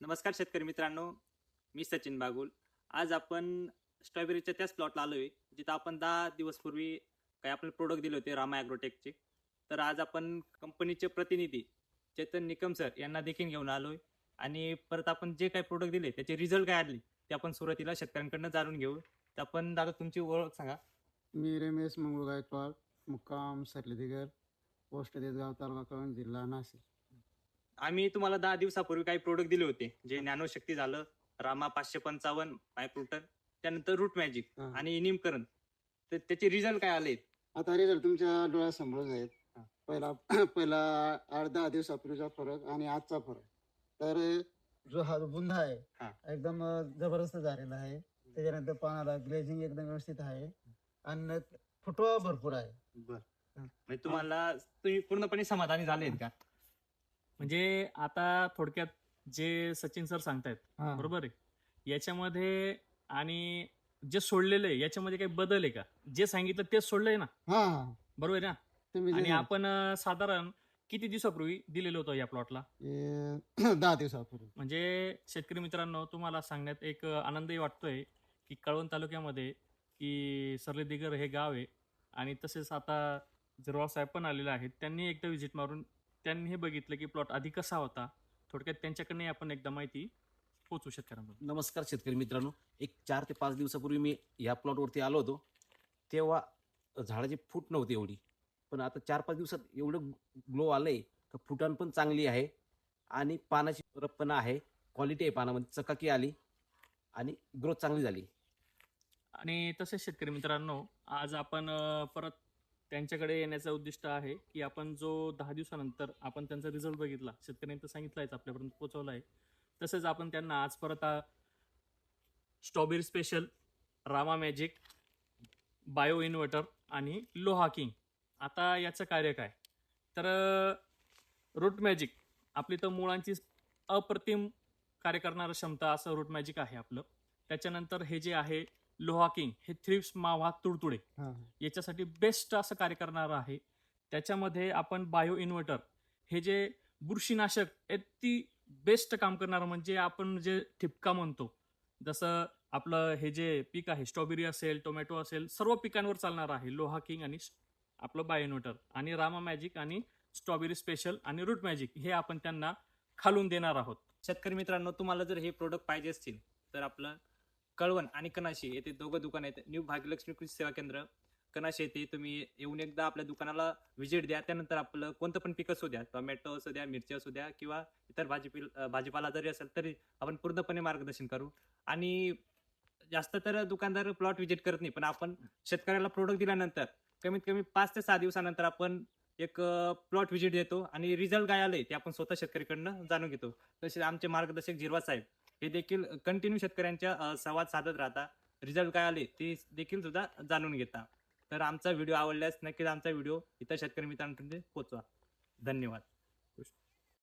नमस्कार शेतकरी मित्रांनो मी सचिन बागुल. आज आपण स्ट्रॉबेरीच्या त्याच प्लॉटला आलो आहे जिथं आपण दहा दिवसपूर्वी काही आपले प्रोडक्ट दिले होते रामा ॲग्रोटेकचे तर आज आपण कंपनीचे प्रतिनिधी चेतन निकम सर यांना देखील घेऊन आलो आहे आणि परत आपण जे काही प्रोडक्ट दिले त्याचे रिझल्ट काय आले ते आपण सुरुवातीला शेतकऱ्यांकडनं जाणून घेऊ. तर आपण दादा तुमची ओळख सांगा. मी रमेश मंगळ गायकवाड मुक्काम सरलेदिगर पोस्ट देसगाव तालुका जिल्हा नाशिक. आम्ही तुम्हाला दहा दिवसापूर्वी काही प्रोडक्ट दिले होते. जे नॅनोशक्ती झालं रामा पाचशे पंचावन्न मायक्रोटन त्यानंतर रूट मॅजिक हा. आणि निमकरण. तर त्याचे रिझल्ट काय आले आता रिझल्ट तुमच्या डोळ्यासमोरच आहेत. हा. पहिला पहिला आठ दहा दिवसापूर्वीचा फरक आणि आजचा फरक. तर जो हा बुंदा हा. आहे एकदम जबरदस्त झालेला आहे. त्याच्यानंतर पानाला ग्लेझिंग एकदम व्यवस्थित आहे. आणि फुटवा भरपूर आहे. म्हणजे तुम्हाला तुम्ही पूर्णपणे समाधानी झाले का? म्हणजे आता थोडक्यात जे सचिन सर सांगतायत हा. बरोबर आहे? याच्यामध्ये आणि जे सोडलेलं आहे याच्यामध्ये काही बदल आहे का? जे सांगितलं तेच सोडलंय ना? हा. हा बरोबर आहे ना? तुम्ही जे- आणि आपण अं, साधारण किती दिवसापूर्वी दिलेलं होतं या प्लॉटला दहा दिवसापूर्वी. म्हणजे शेतकरी मित्रांनो तुम्हाला सांगण्यात एक आनंदही वाटतोय की कळवण तालुक्यामध्ये की सरलेदिगर हे गाव आहे. आणि तसेच आता जरवाळ साहेब पण आलेले आहेत. त्यांनी एकदा व्हिजिट मारून त्यांनी हे बघितलं की प्लॉट आधी कसा होता थोडक्यात त्यांच्याकडनं आपण एकदा माहिती पोचू शेतकऱ्यांपर्यंत नमस्कार शेतकरी मित्रांनो. एक चार ते पाच दिवसापूर्वी मी या प्लॉटवरती आलो होतो. तेव्हा झाडाची फूट नव्हती एवढी. पण आता चार पाच दिवसात एवढं ग्लो आलंय का फुटाण पण चांगली आहे. आणि पानाची रप्पना आहे. क्वालिटी आहे पानामध्ये. चकाकी आली आणि ग्रोथ चांगली झाली. आणि तसेच शेतकरी मित्रांनो आज आपण अं, परत त्यांच्याकडे येण्याचं उद्दिष्ट आहे की आपण जो दहा दिवसानंतर आपण त्यांचा रिझल्ट बघितला शेतकऱ्यांनी तर सांगितलं आपल्यापर्यंत पोहोचवला आहे. तसेच आपण त्यांना आज परत strawberry special Rama magic bio inverter आणि लोहा किंग आता याचं कार्य काय? तर रूट मॅजिक आपली तर मुळांची अप्रतिम कार्य करणारं क्षमता असं रूट मॅजिक आहे आपलं. त्याच्यानंतर हे जे आहे लोहा किंग हे थ्रिप्स मावा तुडतुडे याच्यासाठी बेस्ट असं कार्य करणारं आहे. त्याच्यामध्ये आपण बायो इन्व्हर्टर हे जे बुरशीनाशक अति बेस्ट काम करणारं म्हणजे आपण जे ठिपका म्हणतो जसं आपलं हे जे पीक आहे स्ट्रॉबेरी असेल टोमॅटो असेल सर्व पिकांवर चालणार आहे लोहा किंग आणि आपलं बायो इन्व्हर्टर आणि रामा मॅजिक आणि स्ट्रॉबेरी स्पेशल आणि रूट मॅजिक हे आपण त्यांना खालून देणार आहोत. शेतकरी मित्रांनो तुम्हाला जर हे प्रोडक्ट पाहिजे असतील तर आपलं कळवण आणि कनाशी येथे दोघं दुकान आहेत. न्यू भाग्यलक्ष्मी कृषी सेवा केंद्र कनाशी येथे तुम्ही येऊन एकदा आपल्या दुकानाला व्हिजिट द्या. त्यानंतर आपलं कोणतं पण पीक असू द्या टोमॅटो असू द्या मिरची असू द्या किंवा इतर भाजीपील भाजीपाला जरी असेल तरी आपण पूर्णपणे मार्गदर्शन करू. आणि जास्त तर दुकानदार प्लॉट व्हिजिट करत नाही पण आपण शेतकऱ्याला प्रोडक्ट दिल्यानंतर कमीत कमी पाच ते सहा दिवसानंतर आपण एक प्लॉट व्हिजिट देतो आणि रिझल्ट काय आलंय ते आपण स्वतः शेतकरीकडनं जाणून घेतो. तसेच आमचे मार्गदर्शक झिरवा साहेब हे देखील कंटिन्यू शेतकऱ्यांच्या संवाद साधत राहता. रिझल्ट काय आले ते देखील सुद्धा जाणून घेता. तर आमचा व्हिडिओ आवडल्यास नक्कीच आमचा व्हिडिओ इतर शेतकरी मित्रांपर्यंत पोहोचवा. धन्यवाद.